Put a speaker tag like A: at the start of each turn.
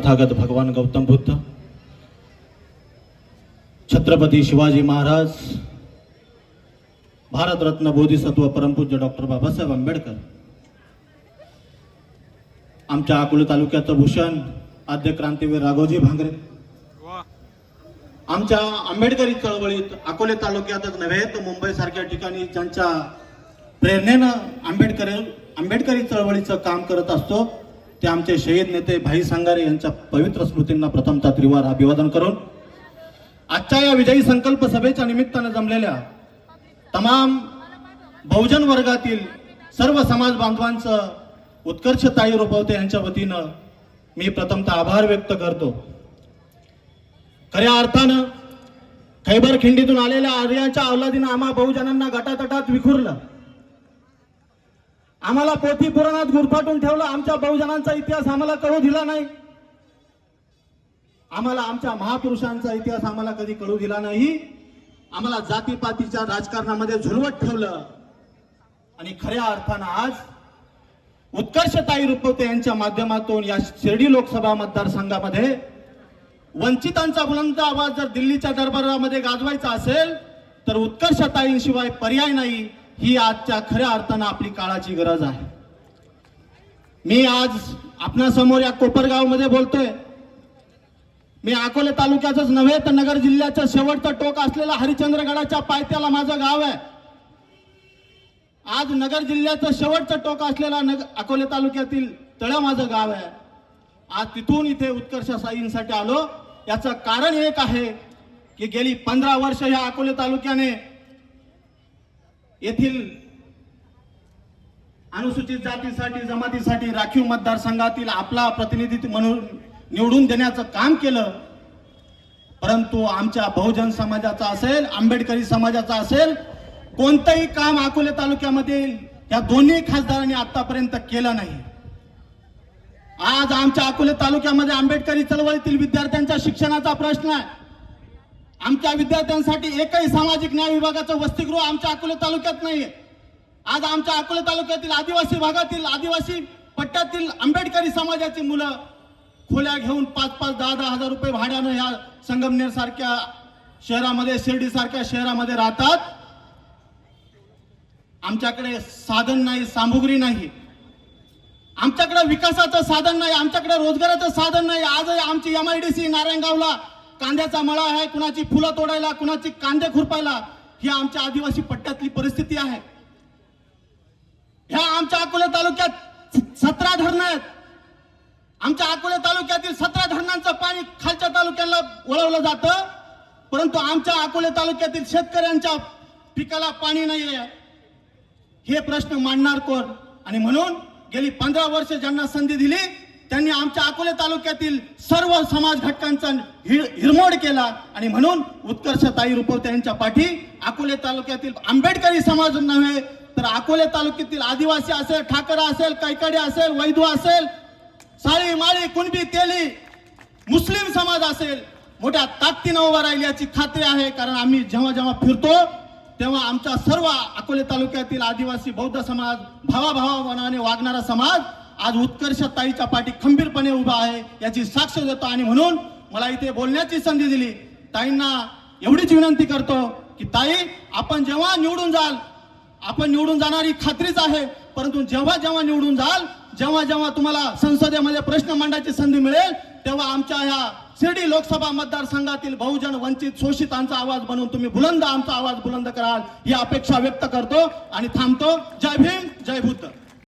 A: तथागत भगवान गौतम बुद्ध छत्रपती शिवाजी महाराज भारतरत्न बोधिसत्व परमपूज्य डॉक्टर बाबासाहेब आंबेडकर आमच्या अकोले तालुक्याचं भूषण आद्य क्रांतीवीर राघोजी भांगरे आमच्या आंबेडकरी चळवळीत अकोले तालुक्यातच नव्हे तर मुंबई सारख्या ठिकाणी ज्यांच्या प्रेरणेनं आंबेडकर आंबेडकरी चळवळीचं काम करत असतो ते आमचे शहीद नेते भाई सांगारे यांच्या पवित्र स्मृतींना प्रथमता त्रिवार अभिवादन करून आजच्या या विजयी संकल्प सभेच्या निमित्तानं जमलेल्या तमाम बहुजन वर्गातील सर्व समाज बांधवांचं उत्कर्ष ताई रुपवते यांच्या वतीनं मी प्रथमतः आभार व्यक्त करतो. खऱ्या अर्थानं खैबर खिंडीतून आलेल्या आर्यांच्या अवलादीनं आम्हा बहुजनांना गटातटात विखुरलं. आम्हाला पोथी पुराणात गुरफाटून ठेवलं. आमच्या बहुजनांचा इतिहास आम्हाला कळू दिला नाही. आम्हाला आमच्या महापुरुषांचा इतिहास आम्हाला कधी कळू दिला नाही. आम्हाला जातीपातीच्या राजकारणामध्ये झुलवत ठेवलं. आणि खऱ्या अर्थानं आज उत्कर्षताई रुपवते यांच्या माध्यमातून या शिर्डी लोकसभा मतदारसंघामध्ये वंचितांचा बुलंद आवाज जर दिल्लीच्या दरबारामध्ये गाजवायचा असेल तर उत्कर्षताईंशिवाय पर्याय नाही. ही आजच्या खऱ्या अर्थानं आपली काळाची गरज आहे. मी आज आपणासमोर या कोपरगावमध्ये बोलतोय. मी अकोले तालुक्याचंच नव्हे तर नगर जिल्ह्याचं शेवटचं टोक असलेला हरिचंद्रगडाच्या पायथ्याला माझं गाव आहे. आज नगर जिल्ह्याचं शेवटचं टोक असलेला नग अकोले तालुक्यातील तळ माझं गाव आहे. आज तिथून इथे उत्कर्ष साईंसाठी आलो. याचं कारण एक आहे की गेली पंधरा वर्ष ह्या अकोले तालुक्याने येथील अनुसूचित जातीसाठी जमातीसाठी राखीव मतदारसंघातील आपला प्रतिनिधी म्हणून निवडून देण्याचं काम केलं. परंतु आमच्या बहुजन समाजाचा असेल आंबेडकरी समाजाचा असेल कोणतंही काम अकोले तालुक्यामध्ये या दोन्ही खासदारांनी आतापर्यंत केलं नाही. आज आमच्या अकोले तालुक्यामध्ये आंबेडकरी चळवळीतील विद्यार्थ्यांच्या शिक्षणाचा प्रश्न आहे. आमच्या विद्यार्थ्यांसाठी एकही सामाजिक न्याय विभागाचं वसतिगृह आमच्या अकोले तालुक्यात नाहीये. आज आमच्या अकोले तालुक्यातील आदिवासी भागातील आदिवासी पट्ट्यातील आंबेडकरी समाजाची मुलं खोल्या घेऊन पाच पाच दहा दहा हजार रुपये भाड्यानं ह्या संगमनेर सारख्या शहरामध्ये शिर्डी सारख्या शहरामध्ये राहतात. आमच्याकडे साधन नाही सामुग्री नाही. आमच्याकडे विकासाचं साधन नाही आमच्याकडे रोजगाराचं साधन नाही. आजही आमची एम आय डी सी नारायणगावला कांद्याचा मळा आहे कुणाची फुलं तोडायला कुणाची कांदे खुरपायला ही आमच्या आदिवासी पट्ट्यातली परिस्थिती आहे. ह्या आमच्या अकोले तालुक्यात सतरा धरणं आहेत. आमच्या अकोले तालुक्यातील सतरा धरणांचं पाणी खालच्या तालुक्याला वळवलं जातं परंतु आमच्या अकोले तालुक्यातील शेतकऱ्यांच्या पिकाला पाणी नाही आहे हे प्रश्न मांडणार कोण? आणि म्हणून गेली पंधरा वर्ष ज्यांना संधी दिली त्यांनी आमच्या अकोले तालुक्यातील सर्व समाज घटकांचा हिर- हिरमोड केला आणि म्हणून उत्कर्षताई रुपवते यांच्या पाठी अकोले तालुक्यातील आंबेडकरी समाज नव्हे तर अकोले तालुक्यातील आदिवासी असेल ठाकरा असेल कैकडे असेल वैधू असेल साळी माळी कुणबी तेली मुस्लिम समाज असेल मोठ्या ताकदीनं उभा राहील याची खात्री आहे. कारण आम्ही जेव्हा जेव्हा फिरतो तेव्हा आमचा सर्व अकोले तालुक्यातील आदिवासी बौद्ध समाज भावाभावाने वागणारा समाज आज उत्कर्ष ताईच्या पाठी खंबीरपणे उभा आहे याची साक्ष देतो आणि म्हणून मला इथे बोलण्याची संधी दिली. ताईंना एवढीच विनंती करतो की ताई आपण जेव्हा निवडून जाल आपण निवडून जाणारी खात्रीच आहे परंतु जेव्हा जेव्हा निवडून जाल जेव्हा जेव्हा तुम्हाला संसदेमध्ये प्रश्न मांडायची संधी मिळेल तेव्हा आमच्या ह्या शिर्डी लोकसभा मतदारसंघातील बहुजन वंचित शोषितांचा आवाज बनवून तुम्ही बुलंद आमचा आवाज बुलंद कराल ही अपेक्षा व्यक्त करतो आणि थांबतो. जय भीम जय बुद्ध.